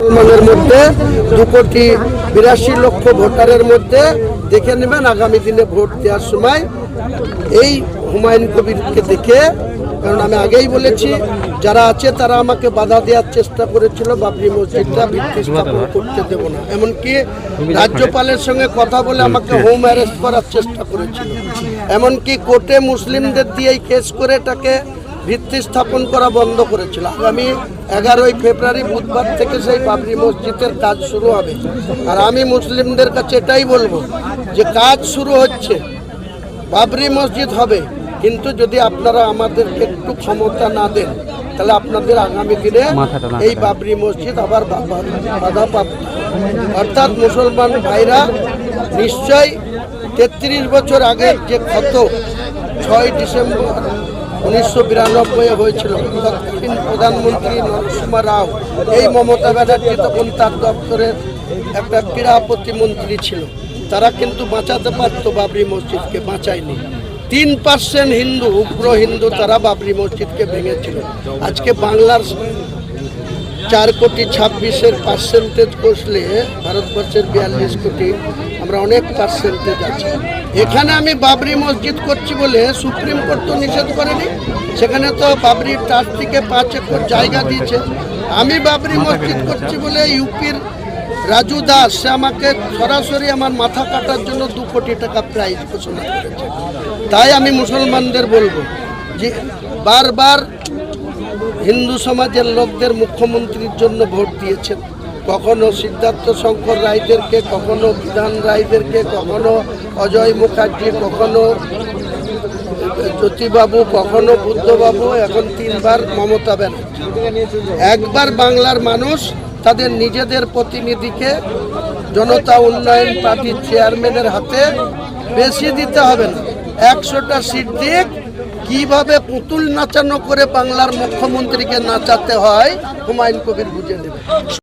মুসলমানের মধ্যে দু কোটি বিরাশি লক্ষ ভোটারের মধ্যে দেখে নেবেন আগামী দিনে ভোট দেওয়ার সময় এই হুমায়ুন কবিরকে দেখে। কারণ আমি আগেই বলেছি যারা আছে তারা আমাকে বাধা দেওয়ার চেষ্টা করেছিল বাবরি মসজিদটা ভিত্তি স্থাপন করতে দেব না। এমনকি রাজ্যপালের সঙ্গে কথা বলে আমাকে হোম অ্যারেস্ট করার চেষ্টা করেছিল। এমনকি কোর্টে মুসলিমদের দিয়েই কেস করে এটাকে ভিত্তি স্থাপন করা বন্ধ করেছিল। আগামী এগারোই ফেব্রুয়ারি বুধবার থেকে সেই বাবরি মসজিদের কাজ শুরু হবে। আর আমি মুসলিমদের কাছে এটাই বলব যে কাজ শুরু হচ্ছে বাবরি মসজিদ হবে। কিন্তু যদি আপনারা আমাদেরকে একটু ক্ষমতা না দেন তাহলে আপনাদের আগামী দিনে এই বাবরি মসজিদ আবার বা- বা- বাধা প্রাপ্ত অর্থাৎ মুসলমান ভাইরা নিশ্চয়ই তেত্রিশ বছর আগে যে ক্ষত ছয় ডিসেম্বর উনিশশো বিরানব্বই হয়েছিল। তৎকালীন প্রধানমন্ত্রী নরসুমা রাও এই মমতা ব্যানার্জি তখন তার দপ্তরের একটা ক্রীড়া প্রতিমন্ত্রী ছিল। তারা কিন্তু বাঁচাতে পারত বাবরি মসজিদকে, বাঁচায়নি। তিন পার্সেন্ট হিন্দু, উগ্র হিন্দু তারা বাবরি মসজিদকে ভেঙেছিল। আজকে বাংলার চার কোটি ছাব্বিশের পার্সেন্টেজ কষলে ভারতবর্ষের বিয়াল্লিশ কোটি, আমরা অনেক পার্সেন্টেজ আছি। এখানে আমি বাবরি মসজিদ করছি বলে সুপ্রিম কোর্ট তো নিষেধ করেনি, সেখানে তো বাবরি ট্রাস্টিকে পাঁচ একর জায়গা দিয়েছে। আমি বাবরি মসজিদ করছি বলে ইউপির রাজু দাস আমাকে সরাসরি আমার মাথা কাটার জন্য দু কোটি টাকা প্রাইজ ঘোষণা করেছে। তাই আমি মুসলমানদের বলব যে বারবার হিন্দু সমাজের লোকদের মুখ্যমন্ত্রীর জন্য ভোট দিয়েছেন। কখনো সিদ্ধার্থ শঙ্কর রায়দেরকে, কখনো বিধান রায়দেরকে, কখনো অজয় মুখার্জি, কখনো জ্যোতিবাবু, কখনো বুদ্ধবাবু, এখন তিনবার মমতা ব্যানার্জি। একবার বাংলার মানুষ তাদের নিজেদের প্রতিনিধিকে জনতা উন্নয়ন পার্টির চেয়ারম্যানের হাতে বেশি দিতে হবে না। একশোটা সিট দিয়ে কীভাবে পুতুল নাচানো করে বাংলার মুখ্যমন্ত্রীকে নাচাতে হয় হুমায়ুন কবির বুঝে নেবে।